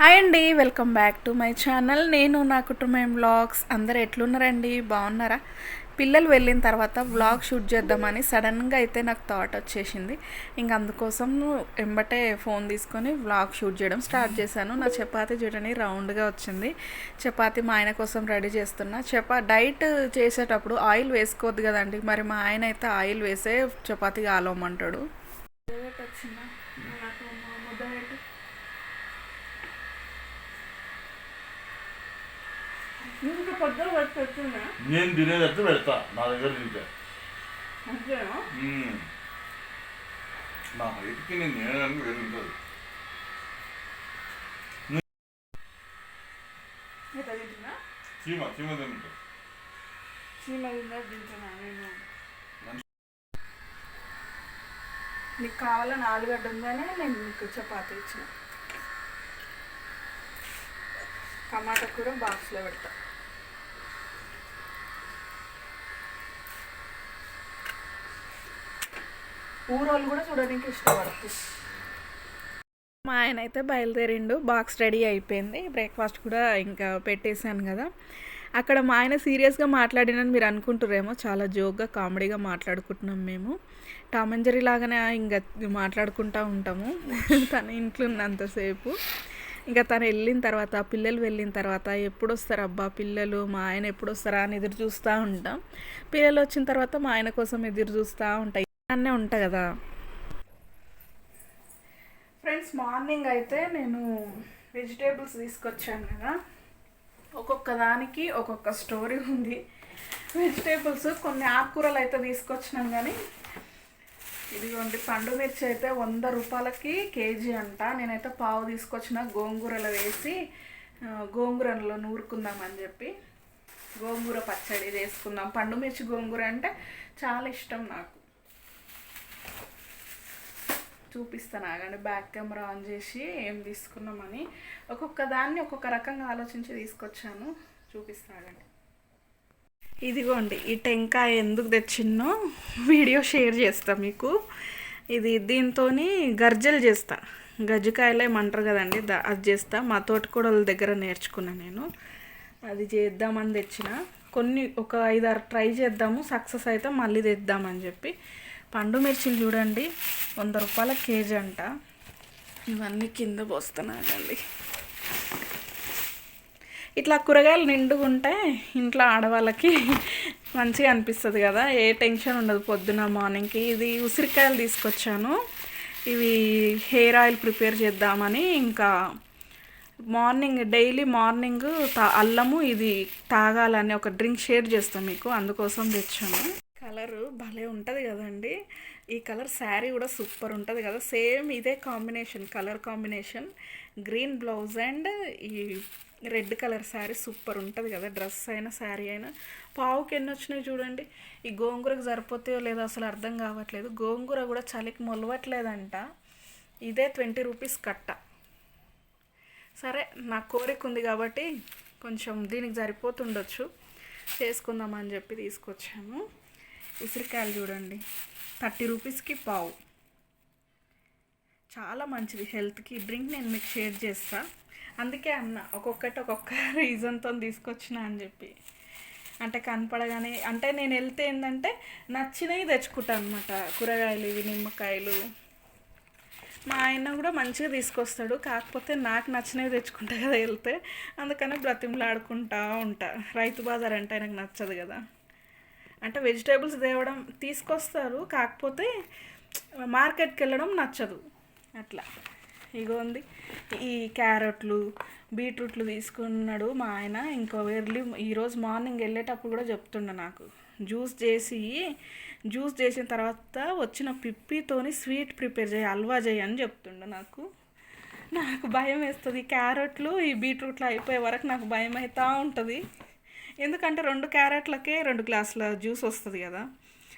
Hi అండి welcome back to my channel. నేను నా కుటుంబం వ్లాగ్స్. అందరు ఎట్లున్నారండి? బాగున్నారా? పిల్లలు వెళ్ళిన తర్వాత వ్లాగ్ షూట్ చేద్దామని సడన్గా అయితే నాకు థాట్ వచ్చేసింది. ఇంక అందుకోసం ఎంబటే ఫోన్ తీసుకొని వ్లాగ్ షూట్ చేయడం స్టార్ట్ చేశాను. నా చపాతి చూడని రౌండ్గా వచ్చింది. చపాతి మా ఆయన కోసం రెడీ చేస్తున్నా. చపా డైట్ చేసేటప్పుడు ఆయిల్ వేసుకోవద్దు కదండి. మరి మా ఆయన అయితే ఆయిల్ వేసే చపాతి కాలవమంటాడు వచ్చిందా నాకు ముద్ద పెట్టు ఇంకా పొద్దున వచ్చి పెట్టున్నా నేను తినేటట్టు పెడతా నా దగ్గర తింటే. నా హైట్కి నేను తినడానికి తింటున్నా? చీమ చీమ తింటా. చీమ తింటున్నా నేను. నీకు కావాలని ఆలుగడ్డ ఉందనే నేను నీకు చపాతి ఇచ్చిన. టమాటా కూర బాక్స్లో పెడతా. ఊరోళ్ళు కూడా చూడడానికి ఇష్టపడుతుంది మా ఆయన అయితే బయలుదేరిండు బాక్స్ రెడీ అయిపోయింది. బ్రేక్ఫాస్ట్ కూడా ఇంకా పెట్టేశాను కదా. అక్కడ మా ఆయన సీరియస్గా మాట్లాడినని మీరు అనుకుంటారేమో చాలా జోక్గా కామెడీగా మాట్లాడుకుంటున్నాం మేము. టామ్ అండ్ లాగానే ఇంకా మాట్లాడుకుంటూ ఉంటాము తన ఇంట్లో ఉన్నంతసేపు ఇంకా తను వెళ్ళిన తర్వాత పిల్లలు వెళ్ళిన తర్వాత ఎప్పుడు వస్తారు అబ్బా పిల్లలు మా ఆయన ఎప్పుడు వస్తారా అని ఎదురు చూస్తూ ఉంటాం. పిల్లలు వచ్చిన తర్వాత మా ఆయన కోసం ఎదురు చూస్తూ ఉంటాయి అన్నీ ఉంటాయి కదా. ఫ్రెండ్స్ మార్నింగ్ అయితే నేను వెజిటేబుల్స్ తీసుకొచ్చాను కదా. ఒక్కొక్క దానికి ఒక్కొక్క స్టోరీ ఉంది. వెజిటేబుల్స్ కొన్ని ఆకుకూరలు అయితే తీసుకొచ్చినాం కానీ ఇదిగోండి పండు మిర్చి అయితే వంద రూపాయలకి కేజీ అంట. నేనైతే పావు తీసుకొచ్చిన గోంగూరలో వేసి గోంగూరలో నూరుకుందామని చెప్పి గోంగూర పచ్చడి చేసుకుందాం. పండు మిర్చి గోంగూర అంటే చాలా ఇష్టం నాకు. చూపిస్తాను. ఆగండి బ్యాక్ కెమెరా ఆన్ చేసి ఏం తీసుకున్నామని. ఒక్కొక్క దాన్ని ఒక్కొక్క రకంగా ఆలోచించి తీసుకొచ్చాను. చూపిస్తాగండి ఇదిగోండి ఈ టెంకాయ ఎందుకు తెచ్చిన్నో వీడియో షేర్ చేస్తా మీకు. ఇది దీంతో గర్జలు చేస్తా. గజ్జికాయలు ఏమంటారు కదండి దా- అది చేస్తా. మా తోటకూడల దగ్గర నేర్చుకున్నా నేను. అది చేద్దామని తెచ్చిన. కొన్ని ఒక ఐదారు ట్రై చేద్దాము సక్సెస్ అయితే మళ్ళీ తెద్దామని చెప్పి. పండు మిర్చిలు చూడండి. వంద రూపాయల కేజీ అంట. ఇవన్నీ కింద పోస్తున్నానండి ఇట్లా కూరగాయలు నిండుగా ఉంటే ఇంట్లో ఆడవాళ్ళకి మంచిగా అనిపిస్తుంది కదా. ఏ టెన్షన్ ఉండదు. పొద్దున మార్నింగ్కి ఇది ఉసిరికాయలు తీసుకొచ్చాను. ఇవి హెయిర్ ఆయిల్ ప్రిపేర్ చేద్దామని ఇంకా మార్నింగ్ డైలీ మార్నింగ్ తా అల్లము ఇది తాగాలని ఒక డ్రింక్ షేర్ చేస్తాం మీకు. అందుకోసం తెచ్చాను. కలరు భలే ఉంటుంది కదండి. ఈ కలర్ శారీ కూడా సూపర్ ఉంటుంది కదా. సేమ్ ఇదే combination colour combination. Green blouse and ఈ రెడ్ కలర్ శారీ సూపర్ ఉంటుంది కదా. డ్రెస్ అయినా శారీ అయినా. పావుకి ఎన్ని వచ్చినాయి చూడండి. ఈ గోంగూరకు సరిపోతాయో లేదో అసలు అర్థం కావట్లేదు. గోంగూర కూడా చలికి మొలవట్లేదంట. ఇదే ట్వంటీ రూపీస్ కట్ట. సరే నా కోరిక ఉంది కాబట్టి కొంచెం దీనికి సరిపోతుండొచ్చు. చేసుకుందామని చెప్పి తీసుకొచ్చాము. ఉసిరికాయలు చూడండి. థర్టీ రూపీస్కి పావు. చాలా మంచిది హెల్త్కి. డ్రింక్ నేను మీకు షేర్ చేస్తా. అందుకే అన్న ఒక్కొక్కటి ఒక్కొక్క రీజన్తో తీసుకొచ్చిన అని చెప్పి. అంటే కనపడగానే అంటే నేను వెళ్తే ఏంటంటే నచ్చినవి తెచ్చుకుంటాను అనమాట కూరగాయలు ఇవి నిమ్మకాయలు. మా ఆయన కూడా మంచిగా తీసుకొస్తాడు. కాకపోతే నాకు నచ్చినవి తెచ్చుకుంటా కదా వెళ్తే. అందుకని బ్రతిమలాడుకుంటా ఉంటా. రైతు బజార్ అంటే ఆయనకు నచ్చదు కదా. అంటే వెజిటేబుల్స్ తేవడం తీసుకొస్తారు కాకపోతే మార్కెట్కి వెళ్ళడం నచ్చదు. అట్లా. ఇగోంది ఈ క్యారెట్లు బీట్రూట్లు తీసుకున్నాడు మా ఆయన. ఇంకో ఎర్లీ ఈరోజు మార్నింగ్ వెళ్ళేటప్పుడు కూడా చెప్తుండ నాకు. జ్యూస్ చేసి జ్యూస్ చేసిన తర్వాత వచ్చిన పిప్పితోని స్వీట్ ప్రిపేర్ చేయి హల్వా చేయి అని చెప్తుండ నాకు. నాకు భయం వేస్తుంది. క్యారెట్లు ఈ బీట్రూట్లు అయిపోయే వరకు నాకు భయం అవుతూ ఉంటుంది. ఎందుకంటే రెండు క్యారెట్లకే రెండు గ్లాసుల జ్యూస్ వస్తుంది కదా.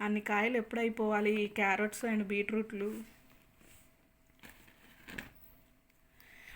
అన్ని కాయలు ఎప్పుడు అయిపోవాలి ఈ క్యారెట్స్ అండ్ బీట్రూట్లు.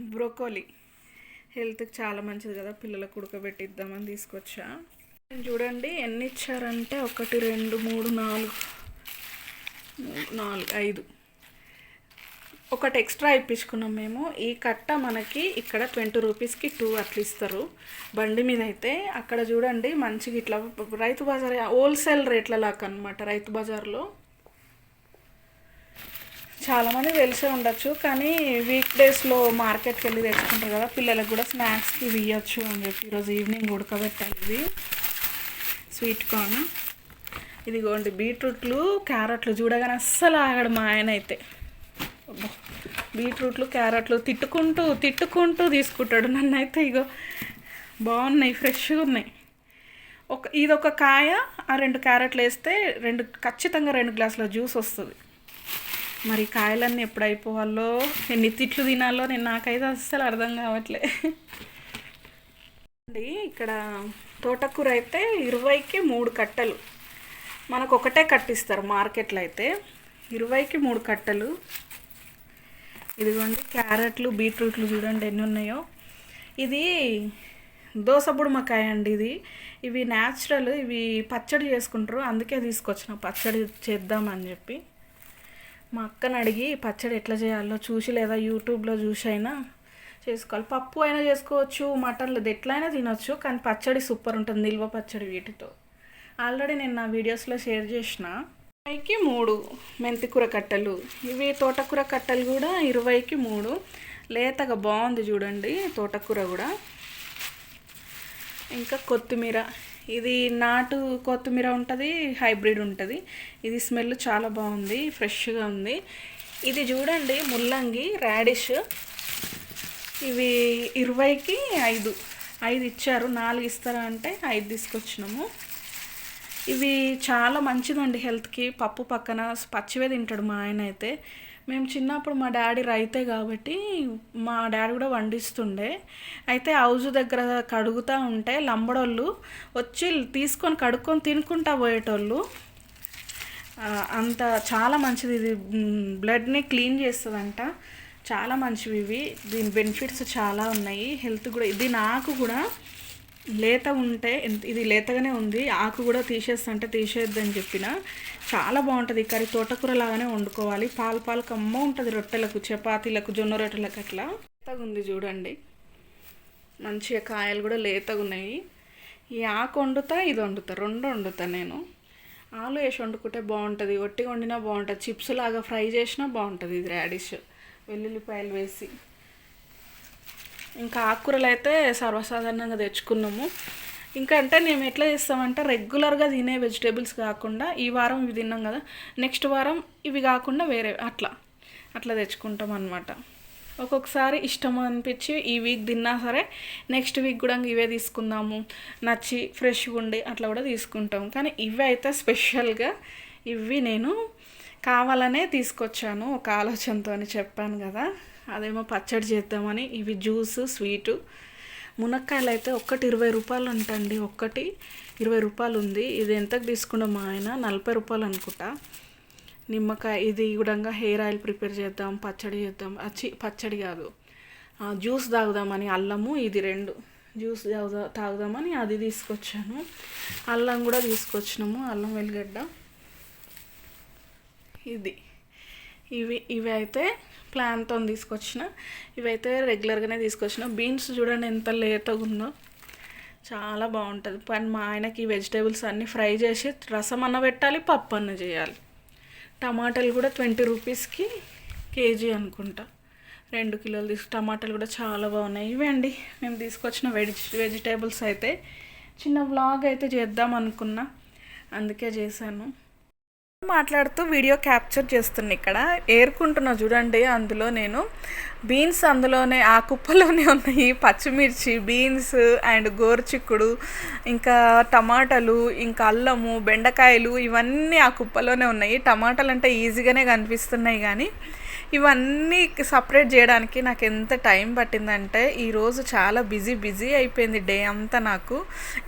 బ్రోకోలీ. హెల్త్కి చాలా మంచిది కదా. పిల్లలకు ఉడకబెట్టిద్దామని తీసుకొచ్చా. చూడండి ఎన్ని ఇచ్చారంటే ఒకటి రెండు మూడు నాలుగు. నాలుగు ఐదు. ఒకటి ఎక్స్ట్రా ఇప్పించుకున్నాం మేము. ఈ కట్ట మనకి ఇక్కడ ట్వంటీ రూపీస్కి టూ అట్లా ఇస్తారు. బండి మీద అయితే అక్కడ చూడండి మంచిగా ఇట్లా రైతు బజార్ హోల్సేల్ రేట్ల లాగా అనమాట రైతు బజార్లో. చాలామంది తెలిసే ఉండొచ్చు కానీ వీక్ డేస్లో మార్కెట్కి వెళ్ళి తెచ్చుకుంటారు కదా పిల్లలకు కూడా స్నాక్స్కి ఇవ్వచ్చు అని చెప్పి ఈరోజు ఈవినింగ్ ఉడకబెట్టాలి ఇది. Sweet corn. ఇదిగోండి బీట్రూట్లు క్యారెట్లు చూడగానే అస్సలు ఆగడు మా ఆయన అయితే. బీట్రూట్లు క్యారెట్లు తిట్టుకుంటూ తిట్టుకుంటూ తీసుకుంటాడు నన్ను అయితే ఇగో. బాగున్నాయి ఫ్రెష్గా ఉన్నాయి. ఒక ఇది ఒక కాయ ఆ రెండు క్యారెట్లు వేస్తే రెండు ఖచ్చితంగా రెండు గ్లాసుల జ్యూస్ వస్తుంది. మరి కాయలన్నీ ఎప్పుడు అయిపోవాలో ఎన్ని తిట్లు తినాలో నేను నాకైతే అస్సలు అర్థం కావట్లే. అండి ఇక్కడ తోటకూర అయితే ఇరవైకి మూడు కట్టలు. మనకు ఒకటే కట్టిస్తారు మార్కెట్లో అయితే. ఇరవైకి మూడు కట్టలు. ఇదిగోండి క్యారెట్లు బీట్రూట్లు చూడండి ఎన్ని ఉన్నాయో. ఇది దోసబుడుమకాయ అండి ఇది. ఇవి న్యాచురల్ ఇవి పచ్చడి చేసుకుంటారు. అందుకే తీసుకొచ్చిన పచ్చడి చేద్దామని చెప్పి. మా అక్కని అడిగి పచ్చడి ఎట్లా చేయాలో చూసి లేదా యూట్యూబ్లో చూసి అయినా చేసుకోవాలి. పప్పు అయినా చేసుకోవచ్చు మటన్లు ఎట్లయినా తినొచ్చు కానీ పచ్చడి సూపర్ ఉంటుంది నిల్వ పచ్చడి వీటితో. ఆల్రెడీ నేను నా వీడియోస్లో షేర్ చేసిన. ఇరవైకి మూడు మెంతికూర కట్టలు. ఇవి తోటకూర కట్టలు కూడా ఇరవైకి మూడు. లేతగా బాగుంది చూడండి తోటకూర కూడా. ఇంకా కొత్తిమీర. ఇది నాటు కొత్తిమీర ఉంటుంది హైబ్రిడ్ ఉంటుంది. ఇది స్మెల్ చాలా బాగుంది ఫ్రెష్గా ఉంది. ఇది చూడండి ముల్లంగి రాడిష్. ఇవి ఇరవైకి ఐదు. ఐదు ఇచ్చారు నాలుగు ఇస్తారా అంటే ఐదు తీసుకొచ్చినాము. ఇవి చాలా మంచిదండి హెల్త్కి. పప్పు పక్కన పచ్చివే తింటాడు మా ఆయన అయితే. మేము చిన్నప్పుడు మా డాడీ రైతే కాబట్టి మా డాడీ కూడా వండిస్తుండే. అయితే హౌజు దగ్గర కడుగుతూ ఉంటే లంబడోళ్ళు వచ్చి తీసుకొని కడుక్కొని తినుకుంటా పోయేటోళ్ళు. అంత చాలా మంచిది ఇది. బ్లడ్ని క్లీన్ చేస్తుందంట. చాలా మంచివి ఇవి. దీని బెనిఫిట్స్ చాలా ఉన్నాయి. హెల్త్ కూడా ఇది నాకు కూడా లేత ఉంటే ఇది లేతగానే ఉంది ఆకు కూడా తీసేస్తంటే తీసేద్దని చెప్పిన చాలా బాగుంటుంది. కర్రీ తోటకూర లాగానే వండుకోవాలి. పాలు పాలు కమ్మ ఉంటుంది రొట్టెలకు చపాతీలకు జొన్న రొట్టెలకు అట్లా. లేతగా ఉంది చూడండి. మంచిగా కాయలు కూడా లేతగా ఉన్నాయి. ఈ ఆకు వండుతా ఇది వండుతా రెండు వండుతా నేను. ఆలు వేసి వండుకుంటే బాగుంటుంది. ఒట్టిగా వండినా బాగుంటుంది. చిప్స్ లాగా ఫ్రై చేసినా బాగుంటుంది. ఇది రాడిష్ వెల్లుల్లిపాయలు వేసి. ఇంకా ఆకుకూరలు అయితే సర్వసాధారణంగా తెచ్చుకున్నాము. ఇంకా అంటే మేము ఎట్లా చేస్తామంటే రెగ్యులర్గా తినే వెజిటేబుల్స్ కాకుండా ఈ వారం ఇవి తిన్నాం కదా నెక్స్ట్ వారం ఇవి కాకుండా వేరే అట్లా అట్లా తెచ్చుకుంటాం అనమాట ఒక్కొక్కసారి ఇష్టం అనిపించి ఈ వీక్ తిన్నా సరే నెక్స్ట్ వీక్ కూడా ఇవే తీసుకుందాము నచ్చి ఫ్రెష్గా ఉండి అట్లా కూడా తీసుకుంటాం. కానీ ఇవి అయితే స్పెషల్గా ఇవి నేను కావాలనే తీసుకొచ్చాను ఒక ఆలోచనతో అని చెప్పాను కదా. అదేమో పచ్చడి చేద్దామని. ఇవి జ్యూస్ స్వీటు. మునక్కాయలు అయితే ఒక్కటి ఇరవై రూపాయలు ఉంటండి ఒక్కటి ఇరవై రూపాయలు ఉంది ఇది ఎంతకు తీసుకున్నాం మా ఆయన? నలభై రూపాయలు అనుకుంటా నిమ్మకాయ ఇది కూడా హెయిర్ ఆయిల్ ప్రిపేర్ చేద్దాం పచ్చడి చేద్దాం. అచ్చి పచ్చడి కాదు. జ్యూస్ తాగుదామని అల్లము ఇది రెండు. జ్యూస్ తాగుదా తాగుదామని అది తీసుకొచ్చాను. అల్లం కూడా తీసుకొచ్చినాము అల్లం వెల్లిగడ్డ. ఇది. ఇవి ఇవి అయితే ప్లాన్తో తీసుకొచ్చిన. ఇవైతే రెగ్యులర్గానే తీసుకొచ్చిన. బీన్స్ చూడండి ఎంత లేతగా ఉందో. చాలా బాగుంటుంది. పని మా ఆయనకి వెజిటేబుల్స్ అన్నీ ఫ్రై చేసి రసం అన్న పెట్టాలి పప్పు అన్న చేయాలి. టమాటాలు కూడా ట్వంటీ రూపీస్కి కేజీ అనుకుంటా. రెండు కిలోలు తీసుకు టమాటాలు కూడా చాలా బాగున్నాయి. ఇవే అండి మేము తీసుకొచ్చిన వెజ్ వెజిటేబుల్స్ అయితే. చిన్న వ్లాగ్ అయితే చేద్దాం అనుకున్నా. అందుకే చేశాను. మాట్లాడుతూ వీడియో క్యాప్చర్ చేస్తున్నా ఇక్కడ. ఏరుకుంటున్నా చూడండి అందులో నేను బీన్స్ అందులోనే ఆ కుప్పలోనే ఉన్నాయి పచ్చిమిర్చి బీన్స్ అండ్ గోరుచిక్కుడు ఇంకా టమాటాలు ఇంకా అల్లము బెండకాయలు ఇవన్నీ ఆ కుప్పలోనే ఉన్నాయి. టమాటాలు అంటే ఈజీగానే కనిపిస్తున్నాయి కానీ ఇవన్నీ సపరేట్ చేయడానికి నాకు ఎంత టైం పట్టిందంటే ఈరోజు చాలా బిజీ బిజీ అయిపోయింది డే అంతా నాకు.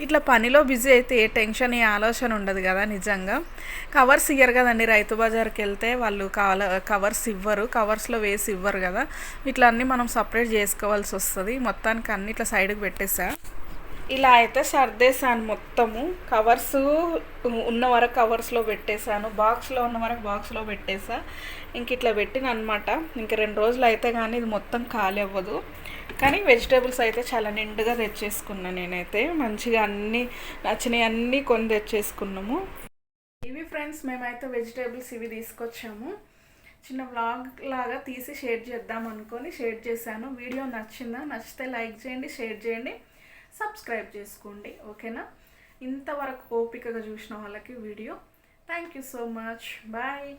ఇట్లా పనిలో బిజీ అయితే ఏ టెన్షన్ ఏ ఆలోచన ఉండదు కదా నిజంగా. కవర్స్ ఇయ్యరు కదండి రైతు బజార్కి వెళ్తే వాళ్ళు కవల కవర్స్ ఇవ్వరు కవర్స్లో వేసి ఇవ్వరు కదా. ఇట్లా అన్నీ మనం సపరేట్ చేసుకోవాల్సి వస్తుంది. మొత్తానికి అన్ని ఇట్లా సైడ్కి పెట్టేసా. ఇలా అయితే సర్దేశాను మొత్తము. కవర్స్ ఉన్న వరకు కవర్స్లో పెట్టేశాను. బాక్స్లో ఉన్న వరకు బాక్స్లో పెట్టేసా ఇంక ఇట్లా పెట్టిన అనమాట ఇంక రెండు రోజులు అయితే కానీ ఇది మొత్తం ఖాళీ అవ్వదు. కానీ వెజిటేబుల్స్ అయితే చాలా నిండుగా తెచ్చేసుకున్నా నేనైతే. మంచిగా అన్నీ నచ్చినవి అన్నీ కొని తెచ్చేసుకున్నాము. ఇవి ఫ్రెండ్స్ మేమైతే వెజిటేబుల్స్ ఇవి తీసుకొచ్చాము. చిన్న వ్లాగ్ లాగా తీసి షేర్ చేద్దాం అనుకొని షేర్ చేశాను. వీడియో నచ్చిందా? నచ్చితే లైక్ చేయండి షేర్ చేయండి. సబ్స్క్రైబ్ చేసుకోండి ఓకేనా? ఇంతవరకు ఓపికగా చూసిన వాళ్ళకి video. Thank you so much bye